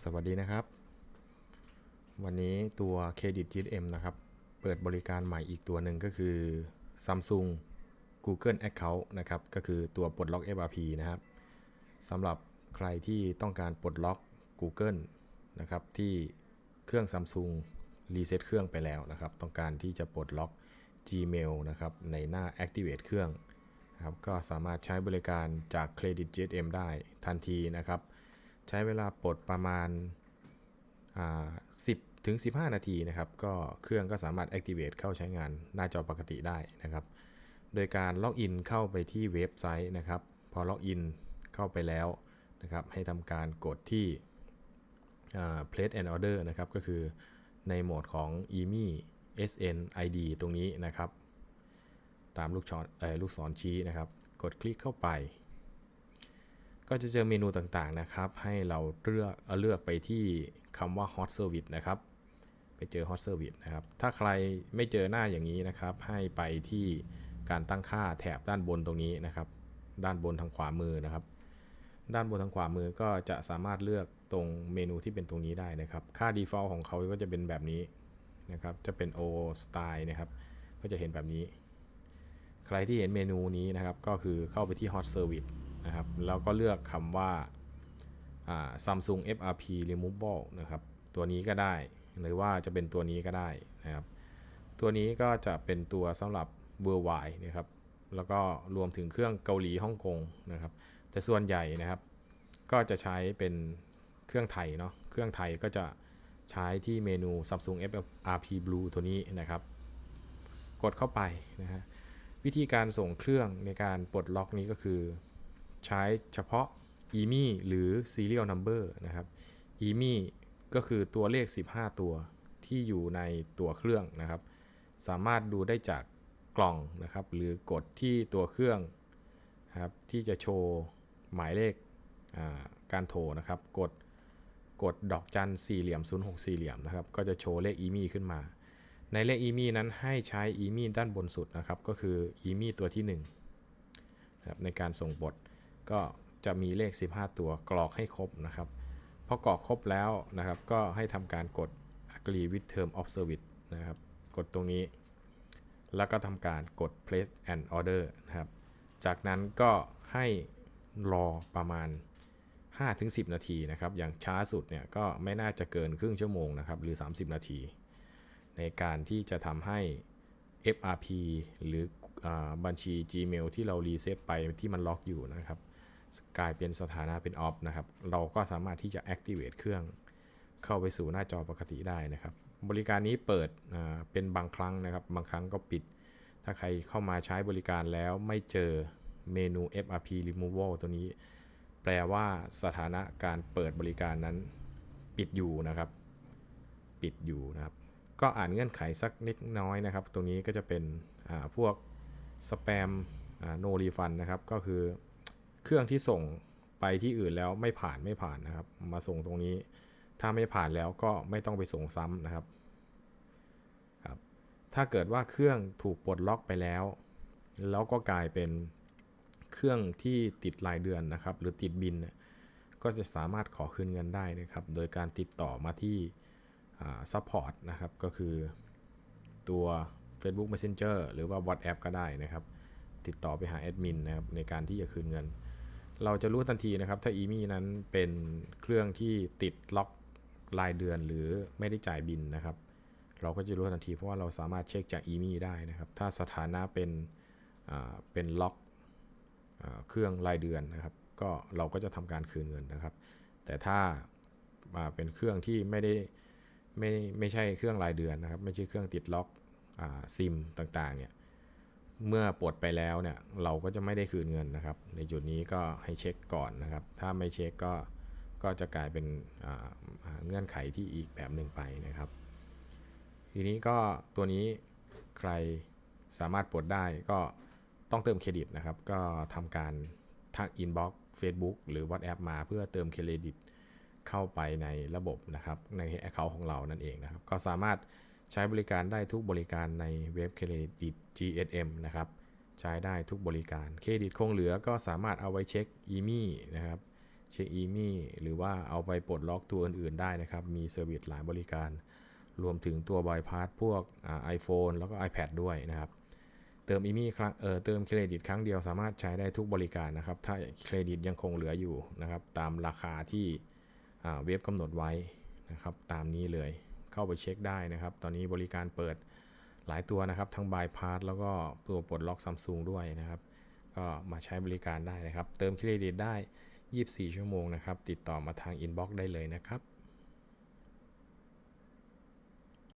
สวัสดีนะครับ วันนี้ตัวเครดิต GM นะครับ เปิดบริการใหม่อีกตัวหนึ่งก็คือ Samsung Google Account นะครับ ก็คือตัวปลดล็อก FRP นะครับสำหรับใครที่ต้องการปลดล็อก Google นะครับ ที่เครื่อง Samsung รีเซ็ตเครื่องไปแล้วนะครับ ต้องการที่จะปลดล็อก Gmail นะครับ ในหน้า Activate เครื่องนะครับ ก็สามารถใช้บริการจากเครดิต GM ได้ทันทีนะครับ ใช้เวลาปลดประมาณ 10ถึง15 นาทีนะครับ ก็เครื่องก็สามารถ activate เข้าใช้งานหน้าจอปกติได้นะครับ โดยการล็อกอินเข้าไปที่เว็บไซต์นะครับ พอล็อกอินเข้าไปแล้วนะครับ ให้ทำการกดที่ place and order นะครับ ก็คือในโหมดของ EMI SN ID ตรงนี้นะครับ ตามลูกศรเอ่อลูกศรชี้นะครับ กดคลิกเข้าไป ก็จะเจอเมนูต่างๆนะครับ ให้เราเลือกเอาเลือกไปที่คำว่า Hot Service นะครับ ไปเจอ Hot Service นะครับ ถ้าใครไม่เจอหน้าอย่างนี้นะครับ ให้ไปที่การตั้งค่าแถบด้านบนตรงนี้นะครับ ด้านบนทางขวามือนะครับ ด้านบนทางขวามือก็จะสามารถเลือกตรงเมนูที่เป็นตรงนี้ได้นะครับ ค่า default ของเขาก็จะเป็นแบบนี้นะครับ จะเป็น O style นะครับ ก็จะเห็นแบบนี้ ใครที่เห็นเมนูนี้นะครับ ก็คือเข้าไปที่ Hot Service นะครับ แล้วก็เลือกคำว่า Samsung FRP Removal นะครับ ตัวนี้ก็ได้ หรือว่าจะเป็นตัวนี้ก็ได้นะครับ ตัวนี้ก็จะเป็นตัวสำหรับ Worldwide นะครับ แล้วก็รวมถึงเครื่องเกาหลีฮ่องกงนะครับ แต่ส่วนใหญ่นะครับ ก็จะใช้เป็นเครื่องไทยเนาะ เครื่องไทยก็จะใช้ที่เมนู Samsung FRP Blue ตัวนี้นะครับ กดเข้าไปนะฮะวิธีการส่งเครื่องในการปลดล็อกนี้ก็คือ ใช้เฉพาะ EMI หรือ Serial Number นะครับ EMI ก็คือตัวเลข 15 ตัวที่อยู่ในตัวเครื่องนะครับ สามารถดูได้จากกล่องนะครับ หรือกดที่ตัวเครื่องครับที่จะโชว์หมายเลขาการโทรนะครับ กดกดดอกจันสี่เหลี่ยม 06 สี่เหลี่ยมนะครับ ก็จะโชว์เลข EMI ขึ้นมา ในเลข EMI นั้นให้ใช้ EMI ด้านบนสุดนะครับ ก็คือ EMI ตัวที่1นครับในการส่งบท ก็จะมีเลข 15 ตัวกรอกให้ครบนะครับพอกรอกครบแล้วนะครับ ก็ให้ทำการกด agree with term of service นะครับ กดตรงนี้ แล้วก็ทำการกด place and order นะครับ จากนั้นก็ให้รอประมาณ 5-10 นาทีนะครับ อย่างช้าสุดเนี่ยก็ไม่น่าจะเกินครึ่งชั่วโมงนะครับ หรือ 30 นาที ในการที่จะทำให้ FRP หรืออบัญชี Gmail ที่เรารีเซ็ตไปที่มันล็อกอยู่นะครับ กลายเป็นสถานะเป็น off นะครับ เราก็สามารถที่จะ activate เครื่องเข้าไปสู่หน้าจอปกติได้นะครับ บริการนี้เปิดเป็นบางครั้งนะครับ บางครั้งก็ปิด ถ้าใครเข้ามาใช้บริการแล้วไม่เจอเมนู FRP removal ตัวนี้ แปลว่าสถานะการเปิดบริการนั้นปิดอยู่นะครับ ปิดอยู่นะครับ ก็อ่านเงื่อนไขสักเล็กน้อยนะครับ ตรงนี้ก็จะเป็นพวกสแปมโนรีฟันนะครับ ก็คือ เครื่องที่ส่งไปที่อื่นแล้วไม่ผ่านไม่ผ่านนะครับ มาส่งตรงนี้ ถ้าไม่ผ่านแล้วก็ไม่ต้องไปส่งซ้ำนะครับครับ ถ้าเกิดว่าเครื่องถูกปลดล็อกไปแล้ว แล้วก็กลายเป็นเครื่องที่ติดรายเดือนนะครับ หรือติดบินเนี่ยก็จะสามารถขอคืนเงินได้นะครับ โดยการติดต่อมาที่ซัพพอร์ตนะครับ ก็คือตัว Facebook Messenger หรือว่า WhatsApp ก็ได้นะครับ ติดต่อไปหาแอดมินนะครับในการที่จะคืนเงิน เราจะรู้ทันทีนะครับ ถ้าอีมี่นั้นเป็นเครื่องที่ติดล็อกรายเดือนหรือไม่ได้จ่ายบินนะครับ เราก็จะรู้ทันทีเพราะว่าเราสามารถเช็คจากอีมี่ได้นะครับ ถ้าสถานะเป็นเป็นล็อกเครื่องรายเดือนนะครับ ก็เราก็จะทำการคืนเงินนะครับ แต่ถ้าาเป็นเครื่องที่ไม่ได้ไม่ไม่ใช่เครื่องรายเดือนนะครับ ไม่ใช่เครื่องติดล็อกซิมต่างๆเนี่ย เมื่อปลดไปแล้วเนี่ยเราก็จะไม่ได้คืนเงินนะครับ ในจุดนี้ก็ให้เช็คก่อนนะครับ ถ้าไม่เช็คก็ก็จะกลายเป็นเงื่อนไขที่อีกแบบหนึ่งไปนะครับ ทีนี้ก็ตัวนี้ใครสามารถปลดได้ก็ต้องเติมเครดิตนะครับ ก็ทำการทักอินบ็อกซ์ Facebook หรือ WhatsApp มาเพื่อเติมเครดิตเข้าไปในระบบนะครับ ใน Account ของเรานั่นเองนะครับ ก็สามารถ ใช้บริการได้ทุกบริการในเว็บเครดิต GSM นะครับ ใช้ได้ทุกบริการ เครดิตคงเหลือก็สามารถเอาไว้เช็ค EMI นะครับ เช็คอีมี่หรือว่าเอาไปปลดล็อกตัวอื่น ๆ ได้นะครับ มีเซอร์วิสหลายบริการ รวมถึงตัวบายพาสพวกไอโฟนแล้วก็ iPad ด้วยนะครับ เติมอีมี่ครั้งเออเติมเครดิตครั้งเดียวสามารถใช้ได้ทุกบริการนะครับ ถ้าเครดิตยังคงเหลืออยู่นะครับ ตามราคาที่เว็บกำหนดไว้นะครับ ตามนี้เลย เข้าไปเช็คได้นะครับ ตอนนี้บริการเปิดหลายตัวนะครับ ทั้งบายพาสแล้วก็ตัวปลดล็อกซัมซุงด้วยนะครับ ก็มาใช้บริการได้นะครับ เติมเครดิตได้ 24 ชั่วโมงนะครับ ติดต่อมาทางอินบ็อกซ์ได้เลยนะครับ